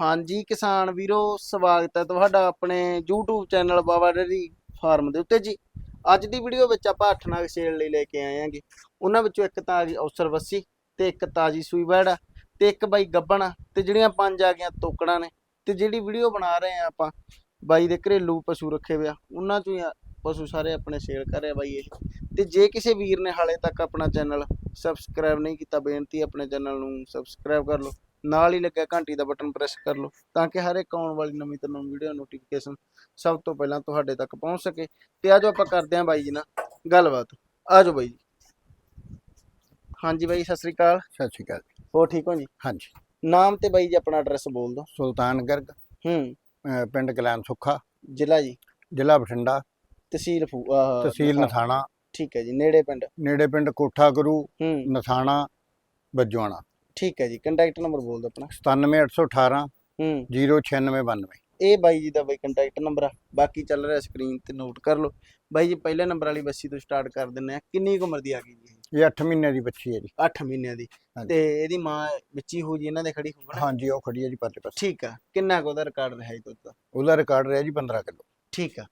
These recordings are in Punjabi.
ਹਾਂਜੀ ਕਿਸਾਨ ਵੀਰੋ, ਸਵਾਗਤ ਹੈ ਤੁਹਾਡਾ ਆਪਣੇ YouTube channel Baba dairy farm ਦੇ ਉੱਤੇ ਜੀ। ਅੱਜ ਦੀ ਵੀਡੀਓ ਵਿੱਚ ਆਪਾਂ ਅੱਠ ਨਾਗ ਸੇਲ ਲਈ ਲੈ ਕੇ ਆਏ ਆਂਗੇ ਉਹਨਾਂ ਵਿੱਚੋਂ ਇੱਕ ਤਾਂ ਆ ਗਈ ਔਸਰ ਵੱਸੀ ਤੇ ਇੱਕ ਤਾਜੀ ਸੂਈ ਵੈੜ ਆ ਤੇ ਇੱਕ ਬਾਈ ਗੱਬਣ ਆ ਤੇ ਜਿਹੜੀਆਂ ਪੰਜ ਆ ਗਈਆਂ ਤੋਕੜਾਂ ਨੇ। ਤੇ ਜਿਹੜੀ ਵੀਡੀਓ ਬਣਾ ਰਹੇ ਆ ਆਪਾਂ, ਬਾਈ ਦੇ ਘਰੇਲੂ ਪਸ਼ੂ ਰੱਖੇ ਹੋਏ ਆ। ਉਹਨਾਂ ਚੋਂ ਹੀ ਪਸ਼ੂ ਸਾਰੇ ਆਪਣੇ ਸੇਲ ਕਰ ਰਿਹਾ ਬਾਈ ਇਹ। ਤੇ ਜੇ ਕਿਸੇ ਵੀਰ ਨੇ ਹਾਲੇ ਤੱਕ ਆਪਣਾ ਚੈਨਲ ਸਬਸਕ੍ਰਾਈਬ ਨਹੀਂ ਕੀਤਾ, ਬੇਨਤੀ ਆਪਣੇ ਚੈਨਲ ਨੂੰ ਸਬਸਕ੍ਰਾਈਬ ਕਰ ਲਓ। ਨਾਲ ਹੀ ਲੱਗਿਆ ਘੰਟੀ ਦਾ ਬਟਨ ਪ੍ਰੈਸ ਕਰ ਲਓ ਤਾਂ ਕਿ ਹਰ ਇੱਕ ਆਉਣ ਵਾਲੀ ਨਵੀਂ ਤੋਂ ਨਵੀਂ ਵੀਡੀਓ ਨੋਟੀਫਿਕੇਸ਼ਨ ਸਭ ਤੋਂ ਪਹਿਲਾਂ ਤੁਹਾਡੇ ਤੱਕ ਪਹੁੰਚ ਸਕੇ। ਤੇ ਆਜੋ ਆਪਾਂ ਕਰਦੇ ਹਾਂ ਬਾਈ ਜੀ ਨਾਲ ਗੱਲਬਾਤ। ਆਜੋ ਬਾਈ ਜੀ। ਹਾਂਜੀ ਬਾਈ ਸਤਿ ਸ੍ਰੀ ਅਕਾਲ। ਸਤਿ ਸ਼੍ਰੀ ਅਕਾਲ। ਹੋਰ ਠੀਕ ਹੋ ਜੀ? ਹਾਂਜੀ। ਨਾਮ ਤੇ ਬਾਈ ਜੀ ਆਪਣਾ ਐਡਰੈਸ ਬੋਲ ਦਿਓ। ਸੁਲਤਾਨਗਰਗ ਹੂੰ। ਅਹ ਪਿੰਡ ਕਲਾਨ ਸੁੱਖਾ। ਜ਼ਿਲ੍ਹਾ ਜੀ? ਜ਼ਿਲ੍ਹਾ ਬਠਿੰਡਾ। ਤਹਿਸੀਲ ਫੂ ਆਹ, ਤਹਿਸੀਲ ਨਥਾਣਾ। ਨਥਾਣਾ। ਠੀਕ ਹੈ ਜੀ ਨੇੜੇ ਪਿੰਡ। ਨੇੜੇ ਪਿੰਡ ਕੋਠਾ ਗੁਰੂ ਹੂੰ। ਨਥਾਣਾ ਬੱਜਵਾਣਾ। ਠੀਕ ਹੈ ਜੀ ਕੰਟੈਕਟ ਨੰਬਰ ਬੋਲ ਦਿਓ ਆਪਣਾ। 97818 ਹੂੰ। 09692 ਇਹ ਬਾਈ ਜੀ ਦਾ ਬਾਈ ਕੰਟੈਕਟ ਨੰਬਰ ਆ। ਬਾਕੀ ਚੱਲ ਰਿਹਾ ਸਕਰੀਨ ਤੇ ਨੋਟ ਕਰ ਲਓ। ਬਾਈ ਜੀ ਪਹਿਲੇ ਨੰਬਰ ਵਾਲੀ ਬੱਸੀ ਤੋਂ ਸਟਾਰਟ ਕਰ ਦਿੰਨੇ ਆ ਕਿੰਨੀ ਕੁ ਉਮਰ ਦੀ ਆ ਗਈ ਜੀ ਇਹ? 8 ਮਹੀਨਿਆਂ ਦੀ ਬੱਚੀ ਹੈ ਜੀ। 8 ਮਹੀਨਿਆਂ ਦੀ। ਤੇ ਇਹਦੀ ਮਾਂ ਵਿੱਚੀ ਹੋ ਜੀ ਇਹਨਾਂ ਦੇ ਖੜੀ ਹੋਣਾ ਹਾਂਜੀ ਉਹ ਖੜੀ ਹੈ ਜੀ ਪਰਲੇ ਪਾਸੇ। ਠੀਕ ਆ। ਕਿੰਨਾ ਕੁ ਉਹਦਾ ਰਿਕਾਰਡ ਰਿਹਾ ਜੀ ਦੁੱਧ ਦਾ? ਉਹਦਾ ਰਿਕਾਰਡ ਰਿਹਾ ਜੀ 15 ਕਿਲੋ। ਠੀਕ ਆ।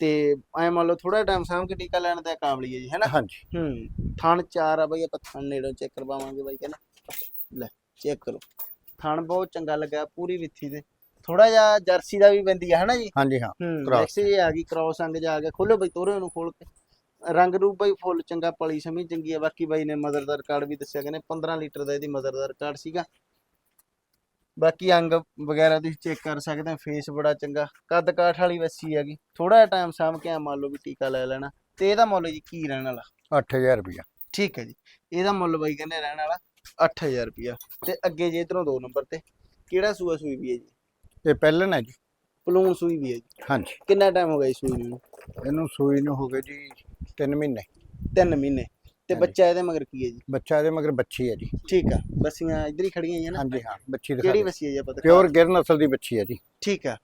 ਤੇ ਐ ਮੰਨ ਲਓ ਥੋੜਾ ਟਾਈਮ ਸਾਂਭ ਕੇ ਟੀਕਾ ਲੈਣ ਦਾ ਕਾਬਲੀ ਹੈ ਜੀ ਹੈਨਾ ਹਾਂਜੀ। ਹੂੰ। ਥਣ ਚਾਰ ਆ ਬਾਈ ਆਪਾਂ ਥਣ ਨੇੜੋਂ ਚੈੱਕ ਕਰਵਾਵਾਂਗੇ ਬਾਈ ਕਹਿੰਦਾ। ਲੈ ਚੈੱਕ ਕਰੋ। ਥਣ ਬਹੁਤ ਚੰਗਾ ਲੱਗਾ ਪੂਰੀ ਵਿੱਥੀ ਤੇ। ਥੋੜਾ ਜਿਹਾ ਜਰਸੀ ਦਾ ਵੀ ਬੰਦੀ ਆ ਹੈਨਾ ਜੀ? ਹਾਂਜੀ ਹਾਂ ਹੂੰ ਮਿਕਸ ਜੇ ਆ ਗਈ ਕ੍ਰਾਸ ਅੰਗ ਜਾ ਗਿਆ ਖੋਲੋ ਬਈ ਤੋਰੇ ਉਹਨੂੰ ਖੋਲ ਕੇ। ਰੰਗ ਰੂਪ ਬਈ ਫੁੱਲ ਚੰਗਾ ਪਲੀ ਸਮੀ ਚੰਗੀ ਆ। ਬਾਕੀ ਬਾਈ ਨੇ ਮਦਰ ਦਾ ਰਿਕਾਰਡ ਵੀ ਦੱਸਿਆ ਕਹਿੰਦੇ 15 ਲੀਟਰ ਦਾ ਇਹਦੀ ਮਦਰ ਦਾ ਰਿਕਾਰਡ ਸੀਗਾ। ਬਾਕੀ ਅੰਗ ਵਗੈਰਾ ਤੁਸੀਂ ਚੈੱਕ ਕਰ ਸਕਦੇ ਆ ਫੇਸ ਬੜਾ ਚੰਗਾ। ਕੱਦ ਕਾਠ ਵਾਲੀ ਵੱਸੀ ਹੈਗੀ। ਥੋੜਾ ਜਿਹਾ ਟਾਈਮ ਸਾਂਭ ਕੇ ਆ ਮੰਨ ਲਓ ਵੀ ਟੀਕਾ ਲੈ ਲੈਣਾ। ਤੇ ਇਹਦਾ ਮੁੱਲ ਜੀ ਕੀ ਰਹਿਣ ਵਾਲਾ? 8000 ਰੁਪਇਆ ਠੀਕ ਹੈ ਜੀ। ਇਹਦਾ ਮੁੱਲ ਬਾਈ ਕਹਿੰਦੇ ਰਹਿਣ ਵਾਲਾ 8000 ਰੁਪਿਆ ਤੇ ਅੱਗੇ ਜੇ ਇਧਰੋਂ ਦੋ ਨੰਬਰ ਤੇ ਕਿਹੜਾ ਸੂਆ ਸੂਈ ਵੀ ਹੈ ਜੀ? ਇਹ ਪਹਿਲਨ ਹੈ ਜੀ। ਪਲੂਣ ਸੂਈ ਵੀ ਹੈ ਜੀ। ਹਾਂਜੀ। ਕਿੰਨਾ ਟਾਈਮ ਹੋ ਗਿਆ ਜੀ ਸੂਈ ਨੂੰ? ਇਹਨੂੰ ਸੂਈ ਨੂੰ ਹੋ ਗਏ ਜੀ 3 ਮਹੀਨੇ। 3 ਮਹੀਨੇ। ਤੇ। ਬੱਚਾ ਇਹਦੇ ਮਗਰ ਕੀ ਹੈ ਜੀ? ਬੱਚਾ ਇਹਦੇ ਮਗਰ ਬੱਚੀ ਹੈ ਜੀ। ਠੀਕ ਆ। ਬੱਸੀਆਂ ਇਧਰ ਹੀ ਖੜੀਆਂ ਹੋਈਆਂ ਨਾ? ਹਾਂਜੀ ਹਾਂ ਬੱਚੀ ਕਿਹੜੀ ਦਿਖਾ ਬੱਸੀ ਹੈ ਜੀ ਆਪਾਂ ਦਿਖਾ- ਪਿਓਰ ਗਿਰ ਨਸਲ ਦੀ ਬੱਚੀ ਹੈ ਜੀ। ਠੀਕ ਆ।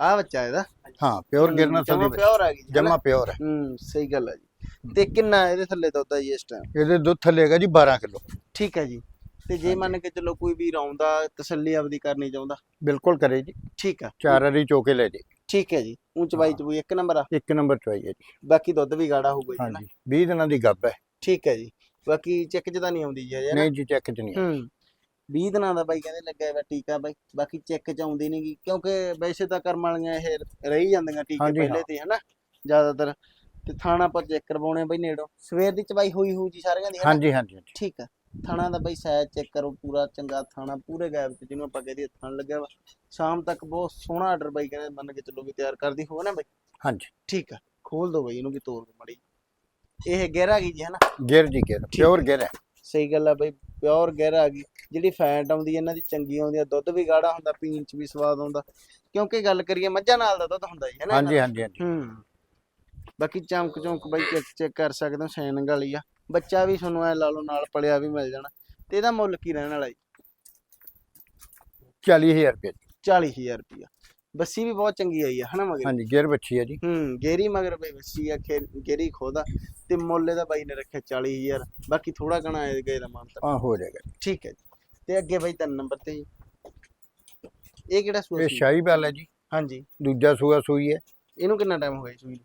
ਆ ਬੱਚਾ ਇਹਦਾ? ਹਾਂ ਪਿਓਰ ਗਿਰ ਨਸਲ ਦੀ ਬੱਚੀ। ਪਿਓਰ ਆ ਗਈ ਜਮਾ ਪਿਓਰ ਹੈ। ਹੂੰ ਸਹੀ ਗੱਲ ਹੈ ਜੀ। ਤੇ ਕਿੰਨਾ ਇਹਦੇ ਥੱਲੇ ਦੁੱਧ ਆ ਜੀ ਇਸ ਟਾਈਮ ਇਹਦੇ ਦੁੱਧ ਥੱਲੇ ਹੈਗਾ ਜੀ 12 ਕਿਲੋ। ਠੀਕ ਹੈ ਜੀ। ਤੇ ਜੇ ਮੰਨ ਕੇ ਚੱਲੋ ਕੋਈ ਵੀਰ ਆਉਂਦਾ ਤਸੱਲੀ ਆਪਦੀ ਕਰਨੀ ਚਾਹੁੰਦਾ। ਬਿਲਕੁਲ ਕਰੇ ਜੀ। ਠੀਕ ਆ। ਚਾਰ ਵਾਰੀ ਚੋਕੇ ਲੈ ਜੇ। ਠੀਕ ਹੈ ਜੀ। ਉਂਚ ਬਾਈ ਚ ਵੀ ਇੱਕ ਨੰਬਰ ਆ? ਇੱਕ ਨੰਬਰ ਚਵਾਈ ਹੈ ਜੀ। ਬਾਕੀ ਦੁੱਧ ਵੀ ਗਾੜਾ ਹੋਊਗਾ ਜੀ ਹਾਂਜੀ। 20 ਦਿਨਾਂ ਦੀ ਗੱਬ ਹੈ। ਠੀਕ ਹੈ ਜੀ। ਬਾਕੀ ਚੈੱਕ ਚ ਤਾਂ ਨਹੀਂ ਆਉਂਦੀ ਜੀ ਨਾ? ਨਹੀਂ ਜੀ ਚੈੱਕ ਚ ਨਹੀਂ ਹੈ। ਹੂੰ। 20 ਦਿਨਾਂ ਦਾ ਬਾਈ ਕਹਿੰਦੇ ਲੱਗਾ ਹੋਇਆ ਟੀਕਾ ਬਾਈ। ਬਾਕੀ ਚੈੱਕ ਚ ਆਉਂਦੀ ਨਹੀਂਗੀ ਕਿਉਂਕਿ ਵੈਸੇ ਤਾਂ ਕਰਮ ਵਾਲੀਆਂ ਇਹ ਰਹੀ ਜਾਂਦੀਆਂ ਟੀਕੇ ਪਹਿਲੇ। ਤੇ ਹਨਾ ਜ਼ਿਆਦਾਤਰ। ਤੇ ਥਾਣਾ ਆਪਾਂ ਚੈੱਕ ਕਰਵਾਉਣੇ ਬਾਈ ਨੇੜੋਂ। ਸਵੇਰ ਦੀ ਚਵਾਈ ਹੋਈ ਹੋਊ ਜੀ ਸਾਰਿਆਂ ਦੀ ਹਾਂਜੀ ਹਾਂਜੀ। ਠੀਕ ਆ। ਥਾਣਾ ਦਾ ਬਾਈ ਸਾਇਜ਼ ਚੈੱਕ ਕਰੋ ਪੂਰਾ ਚੰਗਾ ਥਾਣਾ ਪੂਰੇ ਗੈਪ ਚ ਜਿਹਨੂੰ ਆਪਾਂ ਕਹਦੇ ਥਣ ਲੱਗਿਆ ਵਾ। ਸ਼ਾਮ ਤੱਕ ਬਹੁਤ ਸੋਹਣਾ ਆਰਡਰ ਬਾਈ ਕਹਿੰਦੇ ਮੰਨ ਕੇ ਚੱਲੋ ਵੀ ਤਿਆਰ ਕਰਦੀ ਹੋਵੇ ਨਾ ਬਾਈ? ਹਾਂਜੀ। ਠੀਕ ਆ ਖੋਲ ਦੋ ਬਾਈ ਇਹਨੂੰ ਵੀ ਤੋੜ ਦੋ ਮੜੀ ਇਹ ਗਹਿਰਾ ਗਈ ਜੀ ਹਨਾ ਗਿਰ ਜੀ ਗਿਰ ਪਿਓਰ ਗਿਰ ਹੈ। ਸਹੀ ਗੱਲ ਆ ਬਈ ਪਿਓਰ ਗਹਿਰਾ ਆ ਗਈ। ਜਿਹੜੀ ਫੈਟ ਆਉਂਦੀ ਇਹਨਾਂ ਦੀ ਚੰਗੀ ਆਉਂਦੀ ਆ ਦੁੱਧ ਵੀ ਗਾੜਾ ਹੁੰਦਾ ਪੀਣ ਚ ਵੀ ਸਵਾਦ ਆਉਂਦਾ। ਕਿਉਂਕਿ ਗੱਲ ਕਰੀਏ ਮੱਝਾਂ ਨਾਲ ਦਾ ਦੁੱਧ ਹੁੰਦਾ ਜੀ ਹੈ ਨਾ ਹਾਂਜੀ ਹਾਂਜੀ ਹਾਂਜੀ। ਹੂੰ। ਬਾਕੀ ਚਮਕ ਚਮਕ ਬਈ ਚੈੱਕ ਚੈੱਕ ਕਰ ਸਕਦੇ ਹੋ ਸੈਨਿੰਗ ਵਾਲੀ ਆ। ਬੱਚਾ ਵੀ ਤੁਹਾਨੂੰ ਐ ਲਾ ਲਓ ਨਾਲ ਪਲਿਆ ਵੀ ਮਿਲ ਜਾਣਾ। ਤੇ ਇਹਦਾ ਮੁੱਲ ਕੀ ਰਹਿਣ ਵਾਲਾ ਜੀ? 40000 ਰੁਪਏ ਜੀ। 40000 ਰੁਪਿਆ ਬੱਸੀ ਵੀ ਬਹੁਤ ਚੰਗੀ ਆਈ ਆ ਹਨਾ ਮਗਰ? ਹਾਂਜੀ ਗਿਰ ਬੱਚੀ ਹੈ ਜੀ। ਹੂੰ ਗੇਰੀ ਮਗਰ ਬਈ ਬੱਸੀ ਆ ਖੇ- ਗੇਰੀ ਖੋਦਾ ਤੇ ਮੁੱਲ ਇਹਦਾ ਬਾਈ ਨੇ ਰੱਖਿਆ 40000 ਬਾਕੀ ਥੋੜਾ ਘਣਾ ਆਏ ਗਏ ਦਾ ਮਾਨਤਾ ਆ ਹੋ ਜਾਏਗਾ। ਠੀਕ ਹੈ ਜੀ। ਤੇ ਅੱਗੇ ਬਾਈ ਤਿੰਨ ਨੰਬਰ ਤੇ ਜੀ। ਇਹ ਕਿਹੜਾ ਸੂਆ ਇਹ ਸੀ? ਸ਼ਾਹੀ ਬੈਲ ਹੈ ਜੀ। ਹਾਂਜੀ। ਦੂਜਾ ਸੂਆ ਸੂਈ ਹੈ। ਇਹਨੂੰ ਕਿੰਨਾ ਟਾਈਮ ਹੋ ਗਿਆ ਜੀ ਸੂਈ ਨੂੰ?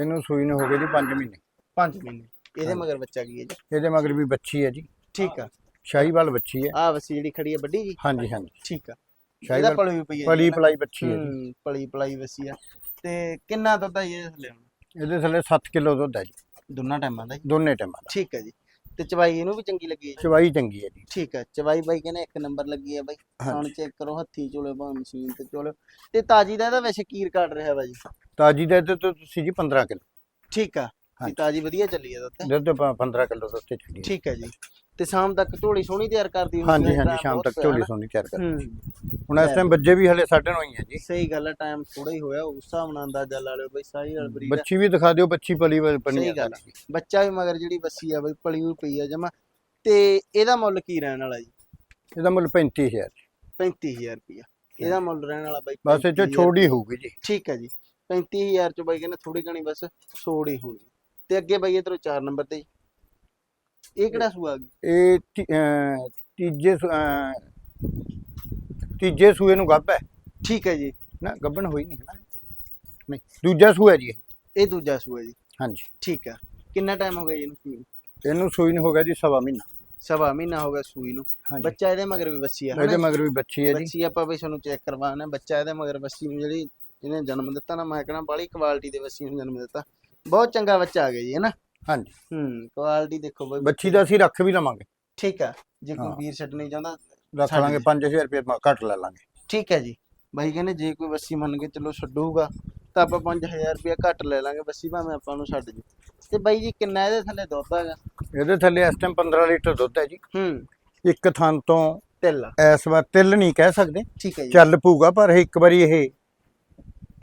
ਇਹਨੂੰ ਸੂਈ ਨੂੰ ਹੋ ਗਏ ਜੀ 5 ਮਹੀਨੇ। 5 ਮਹੀਨੇ। ਇਹਦੇ। ਮਗਰ ਬੱਚਾ ਕੀ ਹੈ ਜੀ? ਇਹਦੇ ਮਗਰ ਵੀ ਬੱਚੀ ਹੈ ਜੀ। ਠੀਕ ਆ। ਸ਼ਾਹੀ ਬੈਲ ਬੱਚੀ ਹੈ। ਆਹ ਵਸੀ ਜਿਹੜੀ ਖੜੀ ਹੈ ਵੱਡੀ ਜੀ? ਹਾਂਜੀ ਹਾਂਜੀ। ਠੀਕ ਆ। ਸ਼ਾਹੀ ਇਹਦਾ ਬੈਲ ਪਲੀ ਪਈ ਹੈ ਪਲੀ ਪਲਾਈ ਬੱਚੀ ਹੈ ਜੀ। ਪਲੀ ਪਲਾਈ ਵਸੀ ਆ। ਤੇ ਕਿੰਨਾ ਦੁੱਧ ਆ ਜੀ ਇਹਦੇ ਥੱਲੇ ਹੁਣ? ਇਹਦੇ ਥੱਲੇ 7 ਕਿਲੋ ਦੁੱਧ ਹੈ ਜੀ। ਦੋਨਾਂ ਟਾਈਮਾਂ ਦਾ ਜੀ? ਦੋਨੇ ਟਾਈਮਾਂ ਦਾ। ਠੀਕ ਹੈ ਜੀ। ਤੇ ਚਵਾਈ ਇਹਨੂੰ ਵੀ ਚੰਗੀ ਲੱਗੀ ਹੈ ਜੀ? ਚਵਾਈ ਚੰਗੀ ਹੈ ਜੀ। ਠੀਕ ਹੈ। ਚਵਾਈ ਬਾਈ ਕਹਿੰਦੇ ਇੱਕ ਨੰਬਰ ਲੱਗੀ ਹੈ ਬਾਈ। ਹੁਣ ਚੈੱਕ ਕਰੋ ਹੱਥੀ ਚੋਲੇ ਭਾਵੇਂ ਮਸ਼ੀਨ ਤੇ ਚੋਲੇ। ਤੇ ਤਾਜੀ ਦਾ ਇਹਦਾ ਵੈਸੇ ਕੀ ਰਿਕਾਰਡ ਰਿਹਾ ਬਾਈ ਤਾਜੀ ਦਾ ਇਹਦੇ ਤੋਂ ਤੁਸੀਂ ਜੀ 15 ਕਿਲੋ। ਠੀਕ ਆ। ਵੀ ਹਾਂਜੀ। ਤਾਜੀ ਵਧੀਆ ਚੱਲੀ ਹੈ ਦੁੱਧ। ਦੁੱਧ ਪ- 15 ਕਿਲੋ ਦੁੱਧ ਤੇ ਚੱਲੀ ਹੈ। ਠੀਕ ਹੈ ਜੀ। ਤੇ ਸ਼ਾਮ ਤੱਕ ਝੋਲੀ ਸੋਹਣੀ ਤਿਆਰ ਕਰਦੀ ਹੋਊਗੀ, ਹਾਂਜੀ ਹਾਂਜੀ ਸ਼ਾਮ ਬਹੁਤ ਤੱਕ ਝੋਲੀ ਨਾ। ਸੋਨੀ ਤਿਆਰ ਕਰ ਹੂੰ। ਹੁਣ ਇਸ ਟਾਈਮ ਬੱਜੇ ਵੀ ਹਲੇ ਸਾਡੇ ਨੂੰ ਹੀ ਹੈ ਜੀ। ਸਹੀ ਗੱਲ ਹੈ ਟਾਈਮ ਥੋੜਾ ਹੀ ਹੋਇਆ ਉਸ ਹਿਸਾਬ ਨਾਲ ਅੰਦਾਜ਼ਾ ਲਾ ਲਿਓ ਬਈ ਸਾਰੀ ਨਾਲ ਬਰੀਡ ਆ। ਬੱਚੀ ਵੀ ਦਿਖਾ ਦਿਓ ਬੱਚੀ ਪਲੀ ਬਣੀ ਸਹੀ ਗੱਲ ਬੱਚਾ। ਵੀ ਮਗਰ ਜਿਹੜੀ ਬੱਸੀ ਆ ਬਈ ਪਲੀ ਹੋਈ ਪਈ ਆ ਜਮਾ। ਤੇ ਇਹਦਾ ਮੁੱਲ ਕੀ ਰਹਿਣ ਵਾਲਾ ਜੀ? ਇਹਦਾ ਮੁੱਲ 35000 35000 ਰੁਪਇਆ ਇਹਦਾ ਮੁੱਲ ਰਹਿਣ ਵਾਲਾ ਬਾਈ ਬਸ ਇਹ ਚ 35,000 ਛੋੜੀ ਹੋਊਗੀ ਜੀ। ਠੀਕ ਹੈ ਜੀ। 35000 ਚ ਬਾਈ ਕਹਿੰਦੇ ਥੋੜੀ ਘਣੀ ਬਸ ਹੀ ਹੋਣੀ ਤੇ ਅੱਗੇ ਬਾਈ ਇਧਰੋਂ 4 ਨੰਬਰ ਤੇ। ਇਹ ਕਿਹੜਾ ਸੂਆ ਆ ਗਈ ਇਹ ਤੀ- ਅਹ ਤੀਜੇ ਸੂ- ਅਹ ਤੀਜੇ ਸੂਏ ਨੂੰ ਗੱਭ ਹੈ। ਠੀਕ ਹੈ ਜੀ। ਨਾ ਗੱਭਣ ਹੋਈ ਨਹੀਂ ਹੈ ਨਾ। ਨਹੀਂ ਦੂਜਾ ਸੂਆ ਜੀ ਇਹ। ਇਹ ਦੂਜਾ ਸੂਆ ਜੀ। ਹਾਂਜੀ। ਠੀਕ ਆ। ਕਿੰਨਾ ਟਾਈਮ ਹੋ ਗਿਆ ਜੀ ਇਹਨੂੰ ਸੂਈ ਨੂੰ? ਇਹਨੂੰ ਸੂਈ ਨੂੰ ਹੋ ਗਿਆ ਜੀ ਸਵਾ ਮਹੀਨਾ। ਸਵਾ ਮਹੀਨਾ ਹੋ ਗਿਆ ਸੂਈ ਨੂੰ। ਹਾਂਜੀ। ਬੱਚਾ ਇਹਦੇ ਮਗਰ ਵੀ ਬੱਸੀ ਆ ਇਹਦੇ? ਮਗਰ ਵੀ ਬੱਚੀ ਹੈ ਜੀ। ਬੱਚੀ ਆਪਾਂ ਵੀ ਤੁਹਾਨੂੰ ਚੈੱਕ ਕਰਵਾਉਣਾ। ਬੱਚਾ ਇਹਦੇ ਮਗਰ ਬੱਸੀ ਨੂੰ ਜਿਹੜੀ ਇਹਨੇ ਜਨਮ ਦਿੱਤਾ ਨਾ ਮੈਂ ਕਹਣਾ ਬਾਲੀ ਕੁਆਲਿਟੀ ਦੇ ਬੱਸੀ ਨੂੰ ਜਨਮ ਦਿੱਤਾ। ਬਹੁਤ ਚੰਗਾ ਬੱਚਾ ਆ ਗਿਆ ਜੀ ਹੈਨਾ? ਹਾਂਜੀ। ਹੂੰ ਕੁਆਲਿਟੀ ਦੇਖੋ ਬਈ ਬੱਚੀ ਦਾ ਅਸੀਂ ਰੱਖ ਵੀ ਲਵਾਂਗੇ। ਠੀਕ ਆ ਜੇ ਕੋਈ। ਵੀਰ ਛੱਡਣੀ ਚਾਹੁੰਦਾ ਰੱਖ ਛੱਡ ਲਾਂਗੇ ਦੇ। 5000 ਰੁਪਏ ਘੱਟ ਲੈ ਲਾਂਗੇ। ਠੀਕ ਹੈ ਜੀ। ਬਾਈ ਕਹਿੰਦੇ ਜੇ ਕੋਈ ਬੱਸੀ ਮੰਨ ਕੇ ਚਲੋ ਛੱਡੂਗਾ ਤਾਂ ਆਪਾਂ 5000 ਰੁਪਇਆ ਘੱਟ ਲੈ ਲਾਂਗੇ ਬੱਸੀ ਭਾਵੇਂ ਆਪਾਂ ਨੂੰ ਛੱਡ ਜੀ। ਤੇ ਬਾਈ ਜੀ ਕਿੰਨਾ ਇਹਦੇ ਥੱਲੇ ਦੁੱਧ ਹੈਗਾ? ਇਹਦੇ ਥੱਲੇ ਇਸ ਟਾਈਮ 15 ਲੀਟਰ ਦੁੱਧ ਹੈ ਜੀ। ਹੂੰ। ਇੱਕ ਥਾਂ ਤੋਂ ਤਿੱਲ। ਇਸ ਵਾਰ ਤਿਲ ਨਹੀਂ ਕਹਿ ਸਕਦੇ। ਠੀਕ ਹੈ ਜੀ। ਚੱਲ ਪੂਗਾ ਪਰ ਇੱਕ ਵਾਰੀ ਇਹ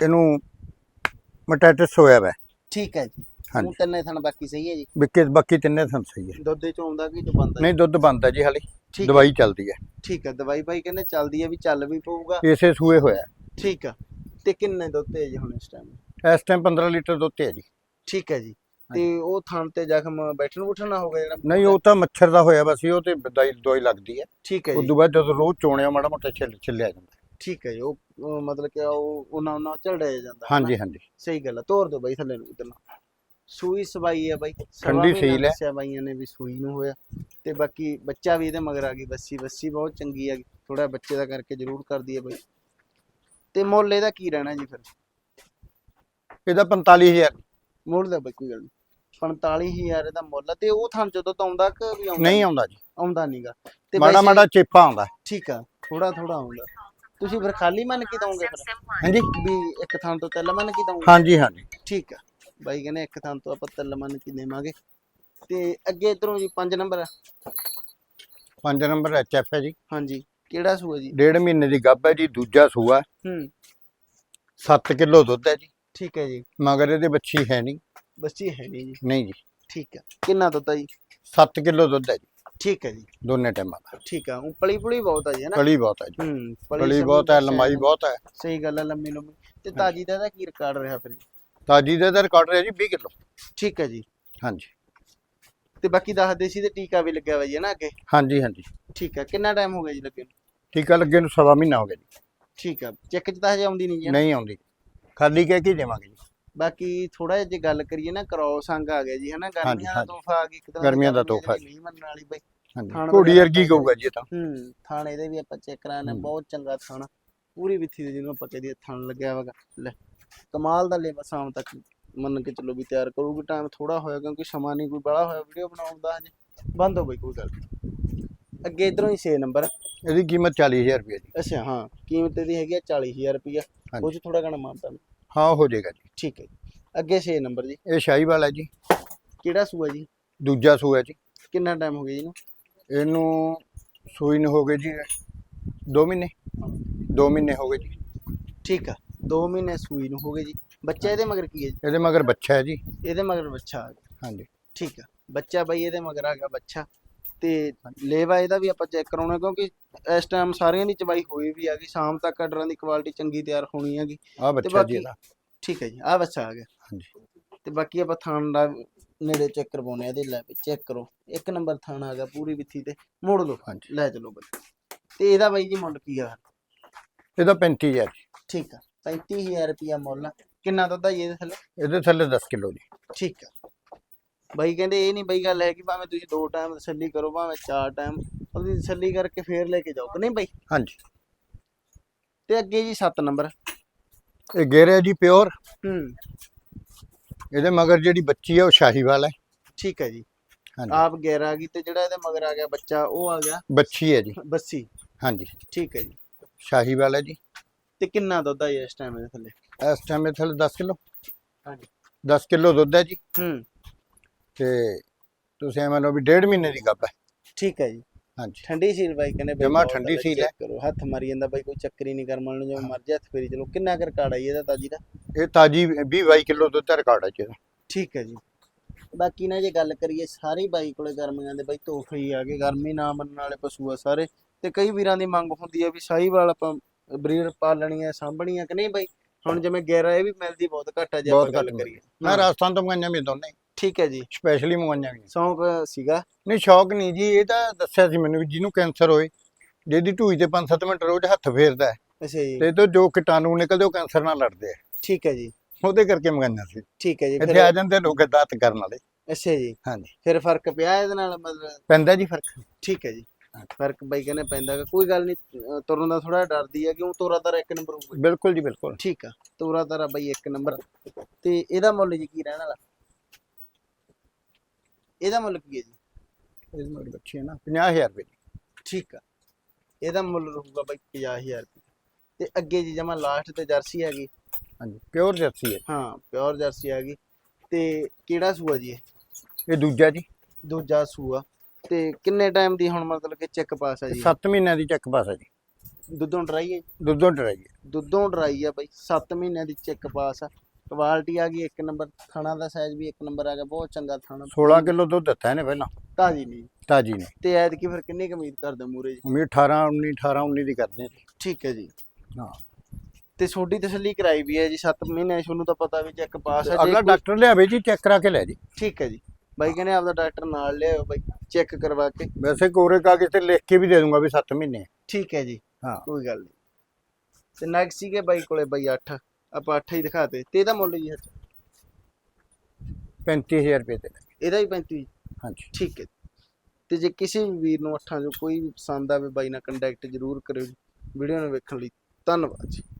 ਇਹਨੂੰ ਮਟੈਟਸ ਹੋਇਆ ਵੈ। ਠੀਕ ਹੈ ਜੀ। ਹਾਂਜੀ। ਤਿੰਨੇ ਥਣ ਬਾਕੀ ਸਹੀ ਹੈ ਜੀ? ਬਿੱਕੇ ਬਾਕੀ ਤਿੰਨੇ ਥਾਂ ਸਹੀ ਹੈ। ਦੁੱਧ ਚ ਆਉਂਦਾ ਕਿ ਜੋ ਬੰਦਾ ਨਹੀਂ ਦੁੱਧ ਬੰਦਾ ਜੀ ਹਾਲੇ। ਠੀਕ ਦਵਾਈ ਚੱਲਦੀ ਹੈ। ਠੀਕ ਹੈ ਦਵਾਈ ਬਾਈ ਕਹਿੰਦੇ ਚੱਲਦੀ ਹੈ ਵੀ ਚੱਲ ਵੀ ਪਊਗਾ। ਇਸੇ ਸੂਏ ਹੋਇਆ। ਠੀਕ ਆ। ਤੇ ਕਿੰਨੇ ਦੁੱਧ ਤੇ ਜੀ ਹੁਣ ਇਸ ਟਾਈਮ ਇਸ ਟਾਈਮ 15 ਲੀਟਰ ਦੁੱਧ ਹੈ ਜੀ। ਠੀਕ ਹੈ ਜੀ। ਤੇ ਉਹ ਥਣ ਤੇ ਜ਼ਖਮ ਬੈਠਣ ਨਾ ਹੋ ਗਿਆ ਜਿਹੜਾ ਨਹੀਂ ਉਹ ਤਾਂ ਮੱਛਰ ਦਾ ਹੋਇਆ ਵਾ ਸੀ ਉਹ ਤੇ ਦਵਾਈ ਦਵਾਈ ਲੱਗਦੀ ਹੈ। ਠੀਕ ਹੈ ਉਸ ਜੀ। ਤੋਂ ਬਾਅਦ ਜਦੋਂ ਰੋਜ਼ ਚੋਣਿਆ ਮਾੜਾ ਮੋਟਾ ਛਿੱਲ ਛਿੱਲਿਆ ਜਾਂਦਾ। ਠੀਕ ਹੈ ਜੀ ਉਹ ਉਹ ਮਤਲਬ ਕਿ ਉਹ ਉਹਨਾਂ ਉਹਨਾਂ ਝੜਿਆ ਜਾਂਦਾ? ਹਾਂਜੀ ਹਾਂਜੀ। ਸਹੀ ਗੱਲ ਆ ਤੋਰ ਦੋ ਬਾਈ ਥੱਲੇ ਨੂੰ ਇਧਰ ਸੂਈ ਸਵਾਈ ਹੈ ਬਾਈ ਸਵਾ ਠੰਡੀ ਮਹੀਨਾ ਸੀਲ ਹੈ। ਦੱਸਿਆ ਬਾਈਆਂ ਨੇ ਵੀ ਸੂਈ ਨੂੰ ਹੋਇਆ ਤੇ ਬਾਕੀ ਬੱਚਾ ਵੀ ਇਹਦੇ ਮਗਰ ਆ ਗਈ ਬੱਸੀ ਬੱਸੀ ਬਹੁਤ ਚੰਗੀ ਆ ਥੋੜਾ ਬੱਚੇ ਦਾ ਕਰਕੇ ਜ਼ਰੂਰ ਕਰਦੀ ਹੈ ਬਾਈ। ਤੇ ਮੁੱਲ ਇਹਦਾ ਕੀ ਰਹਿਣਾ ਜੀ ਫਿਰ? ਇਹਦਾ 45000 ਮੁੱਲ ਦਾ ਬਾਈ ਕੋਈ ਗੱਲ ਨਹੀਂ 45000 ਇਹਦਾ ਮੁੱਲ ਆ ਤੇ ਉਹ ਥਾਂ ਜਦੋਂ ਤੋਂ ਆਉਂਦਾ ਕਿ ਵੀ ਆਉਂਦਾ ਨਹੀਂ ਆਉਂਦਾ ਜੀ। ਆਉਂਦਾ ਨਹੀਂਗਾ ਤੇ ਮਾੜਾ ਮਾੜਾ ਚੇਪਾ ਆਉਂਦਾ। ਠੀਕ ਆ ਥੋੜਾ ਥੋੜਾ ਆਉਂਦਾ। ਤੁਸੀਂ ਫਿਰ ਖਾਲੀ ਮੰਨ ਕੇ ਦਵੋਗੇ ਫਿਰ? ਹਾਂਜੀ। ਵੀ ਇੱਕ ਥਾਂ ਤੋਂ ਤਿੰਨ ਮੰਨ ਕੇ ਦਵੋਗੇ? ਹਾਂਜੀ ਹਾਂਜੀ। ਠੀਕ ਆ। ਬਾਈ ਕਹਿੰਦੇ ਇੱਕ ਥਾਂ ਤੋਂ ਆਪਾਂ ਤਿੰਨ ਮੰਨ ਕੇ ਦੇਵਾਂਗੇ। ਤੇ ਅੱਗੇ ਇਧਰੋਂ ਜੀ 5 ਨੰਬਰ ਆ। ਪੰਜ ਨੰਬਰ ਐਚਐਫ ਹੈ ਜੀ। ਹਾਂਜੀ। ਕਿਹੜਾ ਸੂਆ ਜੀ? ਡੇਢ ਮਹੀਨੇ ਦੀ ਗੱਭ ਹੈ ਜੀ ਦੂਜਾ ਸੂਆ। ਹੂੰ। 7 ਕਿਲੋ ਦੁੱਧ ਹੈ ਜੀ। ਠੀਕ ਹੈ ਜੀ। ਮਗਰ ਇਹਦੇ ਬੱਚੀ ਹੈ ਨਹੀਂ। ਬੱਚੀ ਹੈ ਨਹੀਂ ਜੀ। ਨਹੀਂ ਜੀ। ਠੀਕ ਆ। ਕਿੰਨਾ ਦੁੱਧ ਆ ਜੀ? 7 ਕਿਲੋ ਦੁੱਧ ਹੈ ਜੀ। ਠੀਕ ਹੈ ਜੀ। ਦੋਨੇ ਟਾਈਮਾਂ ਦਾ। ਠੀਕ ਆ ਉਹ ਪਲੀ ਪੁਲੀ ਬਹੁਤ ਆ ਜੀ ਹਨਾ? ਕਲੀ ਬਹੁਤ ਹੈ ਜੀ। ਹੂੰ ਕਲੀ ਬਹੁਤ ਹੈ ਇਹਨਾਂ ਬਹੁਤ ਹੈ। ਨੇ। ਸਹੀ ਗੱਲ ਹੈ ਲੰਮੀ ਲੰਮੀ। ਤੇ ਤਾਜੀ ਦਾ ਇਹਦਾ ਕੀ ਰਿਕਾਰਡ ਰਿਹਾ ਫਿਰ ਜੀ? ਤਾਜੀ ਦਾ ਤਾਂ ਰਿਕਾਰਡ ਰਿਹਾ ਜੀ 20 ਕਿਲੋ। ਠੀਕ ਹੈ ਜੀ। ਹਾਂਜੀ। ਤੇ ਬਾਕੀ ਦੱਸਦੇ ਸੀ ਤੇ ਟੀਕਾ ਵੀ ਲੱਗਿਆ ਹੋਇਆ ਜੀ ਹਨਾ ਅੱਗੇ? ਹਾਂਜੀ ਹਾਂਜੀ। ਠੀਕ ਆ ਕਿੰਨਾ ਟਾਈਮ ਹੋ ਗਿਆ ਜੀ ਲੱਗੇ ਨੂੰ? ਟੀਕਾ ਲੱਗੇ ਨੂੰ ਸਵਾ ਮਹੀਨਾ ਹੋ ਗਿਆ ਜੀ। ਠੀਕ ਆ ਚੈੱਕ ਚ ਤਾਂ ਹਜੇ ਆਉਂਦੀ ਨਹੀਂ ਜੀ? ਨਹੀਂ ਆਉਂਦੀ। ਖਾਲੀ ਕਹਿ ਕੇ ਦੇਵਾਂਗੇ ਜੀ। ਬਾਕੀ ਥੋੜਾ ਜਿਹਾ ਜੇ ਗੱਲ ਕਰੀਏ ਨਾ ਕ੍ਰੋਸ ਅੰਗ ਆ ਗਿਆ ਜੀ ਹਨਾ? ਗਰਮੀਆਂ ਦਾ। ਤੋਹਫਾ ਆ ਗਿਆ ਇੱਕ ਤਰ੍ਹਾਂ ਗਰਮੀਆਂ ਦਾ ਤੋਹਫਾ ਨਹੀਂ ਮੰਨਣ ਵਾਲੀ ਬਈ। ਘੋੜੀ ਵਰਗੀ ਕਹੂਗਾ ਜੀ ਇਹ ਤਾਂ। ਹੂੰ ਥਾਣ ਇਹਦੇ ਵੀ ਆਪਾਂ ਚੈੱਕ ਹੂੰ। ਬਹੁਤ ਚੰਗਾ ਥਾਣ ਪੂਰੀ ਵਿੱਥੀ ਦੇ ਜਿਹਨੂੰ ਆਪਾਂ ਕਹਦੇ ਥਾਣ ਲੱਗਿਆ ਹੋਗਾ ਲੈ ਕਮਾਲ ਦਾ ਲੇਵਾ ਸ਼ਾਮ ਤੱਕ ਮੰਨ ਕੇ ਚੱਲੋ ਵੀ ਤਿਆਰ ਕਰੂਗੀ ਟਾਈਮ ਥੋੜਾ ਹੋਇਆ ਕਿਉਂਕਿ ਸਮਾਂ ਨਹੀਂ ਕੋਈ ਬੜਾ ਹੋਇਆ ਵੀਡੀਓ ਬਣਾਉਣ ਦਾ ਹਜੇ। ਬੰਦ ਹੋ ਗਈ ਕੋਈ ਗੱਲ। ਅੱਗੇ ਇਧਰੋਂ ਹੀ 6 ਨੰਬਰ। ਇਹਦੀ ਕੀਮਤ 40000 ਰੁਪਏ ਜੀ। ਅੱਛਾ ਹਾਂ ਕੀਮਤ ਇਹਦੀ ਹੈਗੀ ਆ 40000 ਰੁਪਇਆ ਉਹ ਚ ਥੋੜਾ ਘਣਾ ਮਾਨਤਾ ਹਾਂ ਹੋ ਜਾਏਗਾ ਜੀ। ਠੀਕ ਹੈ ਜੀ। ਅੱਗੇ 6 ਨੰਬਰ ਜੀ। ਇਹ ਸ਼ਾਹੀਵਾਲ ਹੈ ਜੀ। ਕਿਹੜਾ ਸੂਆ ਜੀ? ਦੂਜਾ ਸੂਆ ਜੀ। ਕਿੰਨਾ ਟਾਈਮ ਹੋ ਗਿਆ ਜੀ ਇਹਨੂੰ? ਇਹਨੂੰ ਸੂਈ ਨੂੰ ਹੋ ਗਏ ਜੀ 2 ਮਹੀਨੇ। 2 ਮਹੀਨੇ ਹੋ ਗਏ ਜੀ। ਠੀਕ ਆ। 2 ਮਹੀਨੇ ਸੂਈ ਨੂੰ ਹੋ ਗਏ ਜੀ। ਬੱਚਾ ਇਹਦੇ ਮਗਰ ਕੀ ਹੈ ਜੀ? ਇਹਦੇ ਮਗਰ ਬੱਚਾ ਹੈ ਜੀ। ਇਹਦੇ ਮਗਰ ਬੱਚਾ ਆ ਗਿਆ। ਹਾਂਜੀ। ਠੀਕ ਆ। ਬੱਚਾ ਬਈ ਇਹਦੇ ਮਗਰ ਆ ਗਿਆ ਬੱਚਾ। ਤੇ ਲੇਵਾ ਇਹਦਾ ਵੀ ਆਪਾਂ ਚੈੱਕ ਕਰਾਉਣਾ ਕਿਉਂਕਿ ਇਸ ਟਾਈਮ ਸਾਰਿਆਂ ਦੀ ਚਬਾਈ ਹੋਈ ਵੀ ਆ ਗਈ ਸ਼ਾਮ ਤੱਕ ਆਰਡਰਾਂ ਦੀ ਕੁਆਲਿਟੀ ਚੰਗੀ ਤਿਆਰ ਹੋਣੀ ਹੈਗੀ। ਆ ਬੱਚਾ ਜੀ ਬਾਕੀ- ਇਹਦਾ। ਠੀਕ ਹੈ ਜੀ ਆ ਬੱਚਾ ਆ ਗਿਆ। ਹਾਂਜੀ। ਤੇ ਬਾਕੀ ਆਪਾਂ ਥਾਣ ਦਾ ਨੇੜੇ ਚੈੱਕ ਕਰਵਾਉਣੇ ਆ ਇਹਦੇ ਲੈ ਵੀ ਚੈੱਕ ਕਰੋ। ਇੱਕ ਨੰਬਰ ਥਾਣ ਆ ਗਿਆ ਪੂਰੀ ਵਿੱਥੀ ਤੇ ਮੋੜ ਲਓ। ਹਾਂਜੀ। ਲੈ ਚਲੋ ਬਈ। ਤੇ ਇਹਦਾ ਬਾਈ ਜੀ ਮੁੱਲ ਕੀ ਆ? ਇਹਦਾ 35000 ਜੀ। ਠੀਕ ਆ 35000 ਰੁਪਿਆ ਮੁੱਲ ਆ। ਕਿੰਨਾ ਦੁੱਧ ਆ ਜੀ ਇਹਦੇ ਥੱਲੇ? ਇਹਦੇ ਥੱਲੇ 10 ਕਿਲੋ ਜੀ। ਠੀਕ ਆ। ਬਾਈ ਕਹਿੰਦੇ ਇਹ ਨਹੀਂ ਬਈ ਗੱਲ ਹੈ ਕਿ ਭਾਵੇਂ ਤੁਸੀਂ ਦੋ ਟਾਈਮ ਤਸੱਲੀ ਕਰੋ ਭਾਵੇਂ ਚਾਰ ਟਾਈਮ ਉਹਦੀ ਤਸੱਲੀ ਕਰਕੇ ਫੇਰ ਲੈ ਕੇ ਜਾਓ ਕਿ ਨਹੀਂ ਬਾਈ? ਹਾਂਜੀ। ਤੇ ਅੱਗੇ ਜੀ 7 ਨੰਬਰ। ਇਹ ਗੇਰੇ ਜੀ ਪਿਓਰ। ਹੂੰ। ਇਹਦੇ ਮਗਰ ਜਿਹੜੀ ਬੱਚੀ ਹੈ ਉਹ ਸ਼ਾਹੀਵਾਲ ਹੈ। ਠੀਕ ਹੈ ਜੀ। ਹਾਂਜੀ। ਆਪ 11 ਆ ਗਈ ਤੇ ਜਿਹੜਾ ਇਹਦੇ ਮਗਰ ਆ ਗਿਆ ਬੱਚਾ ਉਹ ਆ ਗਿਆ? ਬੱਚੀ ਹੈ ਜੀ। ਬੱਸੀ। ਹਾਂਜੀ। ਠੀਕ ਹੈ ਜੀ। ਸ਼ਾਹੀਵਾਲ ਹੈ ਜੀ। ਤੇ ਕਿੰਨਾ ਦੁੱਧ ਆ ਇਸ ਟਾਈਮ ਇਹਦੇ ਥੱਲੇ? ਇਸ ਟਾਈਮ ਇਹ ਥੱਲੇ 10 ਕਿਲੋ। ਹਾਂਜੀ। 10 ਕਿਲੋ ਦੁੱਧ ਹੈ ਜੀ। ਹੂੰ। ਤੇ ਤੁਸੀਂ ਐ ਮੰਨੋ ਵੀ ਡੇਢ ਮਹੀਨੇ ਦੀ ਗੱਪ ਹੈ। ਠੀਕ ਹੈ ਜੀ। ਹਾਂਜੀ। ਠੰਡੀ ਸੀਲ ਬਾਈ ਕਹਿੰਦੇ ਬਈ ਜਮਾਂ ਬਹੁਤ ਠੰਡੀ ਸੀਲ check ਕਰੋ ਹੱਥ ਮਾਰੀ ਜਾਂਦਾ ਬਾਈ ਕੋਈ ਚੱਕਰ ਹੀ ਨਹੀਂ ਕਰ ਮੰਨ ਲਓ ਜਿਵੇਂ ਮਰਜ਼ੀ ਹੱਥ ਫੇਰੀ ਚਲੋ ਕਿੰਨਾ ਕਰ ਕਾੜਾ ਜੀ ਇਹਦਾ ਤਾਜੀ ਦਾ? ਇਹ ਤਾਜੀ 20 22 ਕਿਲੋ ਦੁੱਧ ਦਾ ਰਿਕਾਰਡ ਹੈ ਜੀ ਇਹਦਾ। ਠੀਕ ਹੈ ਜੀ। ਬਾਕੀ ਨਾ ਜੇ ਗੱਲ ਕਰੀਏ ਸਾਰੇ ਬਾਈ ਕੋਲੇ ਗਰਮੀਆਂ ਦੇ ਬਾਈ ਤੋਹਫੇ ਹੀ ਆ ਗਏ ਗਰਮੀ ਨਾ ਮੰਨਣ ਵਾਲੇ ਪਸ਼ੂ ਆ ਸਾਰੇ। ਤੇ ਕਈ ਵੀਰਾਂ ਦੀ ਮੰਗ ਹੁੰਦੀ ਆ ਵੀ ਸਾਹੀਵਾਲ ਆਪਾਂ ਬਰੀਡ ਪਾਲਣੀ ਆ ਸਾਂਭਣੀ ਆ ਕਿ ਨਹੀਂ ਬਾਈ? ਹੁਣ ਜਿਵੇਂ ਗੈਰਾ ਇਹ ਵੀ ਮਿਲਦੀ ਬਹੁਤ ਘੱਟ ਆ ਜੇ ਆਪਾਂ ਬਹੁਤ ਗੱਲ ਘੱਟ ਕਰੀਏ। ਮੈਂ ਹਾਂ, ਰਾਜਸਥਾਨ ਤੋਂ ਮੰਗਾਈਆਂ ਵੀ ਦੋਨੇ। ਠੀਕ ਹੈ ਜੀ। ਸਪੈਸ਼ਲੀ ਮੰਗਾਈਆਂ ਵੀ ਸ਼ੌਂਕ ਸੀਗਾ? ਨਹੀਂ ਸ਼ੌਕ ਨਹੀਂ ਜੀ ਇਹ ਤਾਂ ਦੱਸਿਆ ਸੀ ਮੈਨੂੰ ਵੀ ਜਿਹਨੂੰ ਕੈਂਸਰ ਹੋਏ ਜਿਹਦੀ ਢੂਈ ਤੇ 5-7 ਮਿੰਟ ਰੋਜ਼ ਹੱਥ ਫੇਰਦਾ ਹੈ। ਅੱਛਾ ਜੀ। ਤੇ ਤੋਂ ਜੋ ਕੀਟਾਣੂ ਨਿਕਲਦੇ ਉਹ ਕੈਂਸਰ ਨਾਲ ਲੜਦੇ ਆ। ਠੀਕ ਹੈ ਜੀ। ਉਹਦੇ ਕਰਕੇ ਮੰਗਾਈਆਂ ਸੀ। ਠੀਕ ਹੈ ਜੀ ਇੱਥੇ ਆ ਜਾਂਦੇ ਲੋਕ ਦਾਤ ਕਰਨ ਵਾਲੇ। ਅੱਛਾ ਜੀ। ਹਾਂਜੀ। ਫਿਰ ਫ਼ਰਕ ਪਿਆ ਇਹਦੇ ਨਾਲ ਮਤਲਬ? ਪੈਂਦਾ ਜੀ ਫ਼ਰਕ। ਠੀਕ ਹੈ ਜੀ। ਫ਼ਰਕ ਬਾਈ ਕਹਿੰਦੇ ਪੈਂਦਾ। ਕੋਈ ਗੱਲ ਨਹੀਂ ਤੁਰਨ ਦਾ ਥੋੜਾ ਡਰਦੀ ਆ ਕਿਉਂ ਤੋਰਾ ਤਾਰਾ ਇੱਕ ਨੰਬਰ ਹੋਊਗਾ। ਬਿਲਕੁਲ ਜੀ ਬਿਲਕੁਲ। ਠੀਕ ਆ। ਤੋਰਾ ਤਾਰਾ ਬਾਈ ਇੱਕ ਨੰਬਰ ਤੇ ਇਹਦਾ ਮੁੱਲ ਜੀ ਕੀ ਰਹਿਣ ਵਾਲਾ? ਇਹਦਾ ਮੁੱਲ ਕੀ ਹੈ ਜੀ? ਇਹ ਮੇਰੀ ਬੱਚੀ ਹੈ ਨਾ 50000 ਰੁਪਏ ਠੀਕ ਆ। ਇਹਦਾ ਮੁੱਲ ਰਹੂਗਾ ਬਾਈ 50000 ਰੁਪਏ। ਤੇ ਅੱਗੇ ਜੀ ਜਮਾ ਲਾਸਟ ਤੇ ਜਰਸੀ ਹੈਗੀ ਹਾਂਜੀ ਪਿਓਰ ਜਰਸੀ ਹੈ। ਹਾਂ ਪਿਓਰ ਜਰਸੀ ਹੈਗੀ ਤੇ ਕਿਹੜਾ ਸੂਆ ਜੀ ਇਹ? ਦੂਜਾ ਜੀ। ਦੂਜਾ ਸੂਆ। ਤੇ ਕਿੰਨੇ ਟਾਈਮ ਦੀ ਹੁਣ ਮਤਲਬ ਕਿ ਚੈੱਕ ਪਾਸ ਆ ਜੀ? 7 ਮਹੀਨਿਆਂ ਦੀ ਚੱਕ ਪਾਸ ਹੈ ਜੀ। ਦੁੱਧੋਂ ਡਰਾਈ ਹੈ ਦੁੱਧੋਂ ਡਰਾਈ ਹੈ। ਦੁੱਧੋਂ ਡਰਾਈ ਆ ਬਾਈ। 7 ਮਹੀਨਿਆਂ ਦੀ ਚੈੱਕ ਪਾਸ ਆ। ਕੁਆਲਿਟੀ ਆ ਗਈ ਇੱਕ ਨੰਬਰ ਥਣਾ ਦਾ ਸਾਈਜ਼ ਵੀ ਇੱਕ ਨੰਬਰ ਆ ਗਿਆ ਬਹੁਤ ਚੰਗਾ ਥਣਾ। 16 ਕਿਲੋ ਦੁੱਧ ਦਿੱਤਾ ਇਹਨੇ ਪਹਿਲਾਂ। ਤਾਜੀ ਨਹੀਂ। ਤਾਜੀ ਨੇ ਤੇ ਐਤਕੀ ਫਿਰ ਕਿੰਨੀ ਕੁ ਉਮੀਦ ਕਰਦੇ ਮੂਰੇ ਜੀ? ਉਮੀਦ 18 19 18 19 ਦੀ ਕਰਦੇ ਆ ਠੀਕ ਹੈ ਜੀ। ਹਾਂ। ਤੇ ਛੋਟੀ ਤਸੱਲੀ ਕਰਾਈ ਵੀ ਹੈ ਜੀ 7 ਮਹੀਨੇ ਤੁਹਾਨੂੰ ਤਾਂ ਪਤਾ ਵੀ ਚੈੱਕ ਪਾਸ ਹੈ ਜੇ ਅਗਲਾ ਕੋਈ- ਡਾਕਟਰ ਲਿਆਵੇ ਜੀ ਚੈੱਕ ਕਰਾ ਕੇ ਲੈ ਜੀ। ਠੀਕ ਹੈ ਜੀ। ਬਾਈ ਕਹਿੰਦੇ ਆਪਦਾ ਡਾਕਟਰ ਨਾਲ ਲਿਆਓ ਬਾਈ ਚੈੱਕ ਕਰਵਾ ਕੇ। ਵੈਸੇ ਕੋਰੇ ਕਾਗਜ਼ ਤੇ ਲਿਖ ਕੇ ਵੀ ਦੇ ਦੂੰਗਾ ਵੀ 7 ਮਹੀਨੇ। ਠੀਕ ਹੈ ਜੀ। ਹਾਂ। ਕੋਈ ਗੱਲ ਨਹੀਂ। ਤੇ ਨੈਕਸਟ ਸੀਗੇ ਬਾਈ ਕੋਲੇ ਬਾਈ 8 ਆਪਾਂ 8 ਹੀ ਦਿਖਾਤੇ। ਤੇ ਇਹਦਾ ਮੁੱਲ ਜੀ ਹੈ 35000 ਰੁਪਏ ਤੇ। ਇਹਦਾ ਵੀ 35 ਹਾਂਜੀ। ਠੀਕ ਹੈ। ਤੇ ਜੇ ਕਿਸੇ ਵੀ ਵੀਰ ਨੂੰ ਅੱਠਾਂ ਚੋਂ ਕੋਈ ਵੀ ਪਸੰਦ ਆਵੇ ਬਾਈ ਨਾਲ ਕੰਟੈਕਟ ਜ਼ਰੂਰ ਕਰਿਓ ਜੀ। ਵੀਡੀਓ ਨੂੰ ਵੇਖਣ ਲਈ ਧੰਨਵਾਦ ਜੀ।